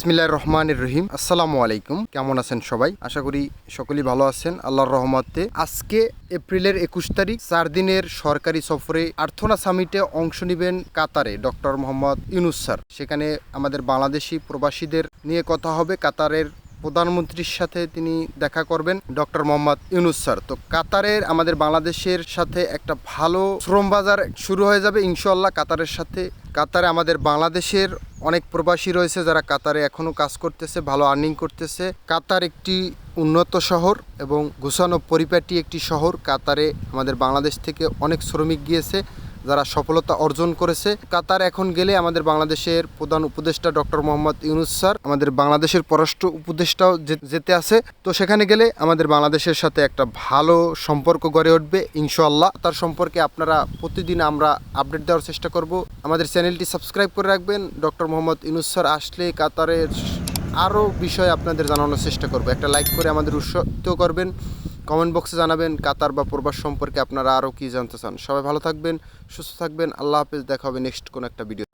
বিসমিল্লাহ রহমানের রহিম। আসসালামু আলাইকুম। কেমন আছেন সবাই? আশা করি সকলেই ভালো আছেন। আল্লাহর রহমতে আজকে এপ্রিলের একুশ তারিখ, চার দিনের সরকারি সফরে আর্থনা সামিটে অংশ নেবেন কাতারে ডক্টর মোহাম্মদ ইউনুস স্যার। সেখানে আমাদের বাংলাদেশি প্রবাসীদের নিয়ে কথা হবে কাতারের প্রধানমন্ত্রীর সাথে তিনি দেখা করবেন ডক্টর মোহাম্মদ ইউনুস স্যার। তো কাতারের, আমাদের বাংলাদেশের সাথে একটা ভালো শ্রম বাজার শুরু হয়ে যাবে ইনশাল্লাহ কাতারের সাথে। কাতারে আমাদের বাংলাদেশের অনেক প্রবাসী রয়েছে যারা কাতারে এখনও কাজ করতেছে, ভালো আর্নিং করতেছে। কাতার একটি উন্নত শহর এবং ঘুষানো পরিপাটি একটি শহর। কাতারে আমাদের বাংলাদেশ থেকে অনেক শ্রমিক গিয়েছে। যারা সফলতা অর্জন করেছে। কাতার এখন গেলে আমাদের বাংলাদেশের প্রধান উপদেষ্টা ডক্টর মোহাম্মদ ইউনুস স্যার, আমাদের বাংলাদেশের পররাষ্ট্র উপদেষ্টাও যেতে আছে। তো সেখানে গেলে আমাদের বাংলাদেশের সাথে একটা ভালো সম্পর্ক গড়ে উঠবে ইনশাল্লাহ তার সম্পর্কে আপনারা প্রতিদিন আমরা আপডেট দেওয়ার চেষ্টা করব। আমাদের চ্যানেলটি সাবস্ক্রাইব করে রাখবেন। ডক্টর মোহাম্মদ ইউনুস স্যার আসলে কাতারের আরও বিষয় আপনাদের জানানোর চেষ্টা করব। একটা লাইক করে আমাদের উৎসাহিত করবেন। কমেন্ট বক্সে জানাবেন কাতার বা প্রবাস সম্পর্কে আপনারা আরও কী জানতে চান। সবাই ভালো থাকবেন, সুস্থ থাকবেন। আল্লাহ হাফিজ, দেখা হবে নেক্সট কোনো একটা ভিডিও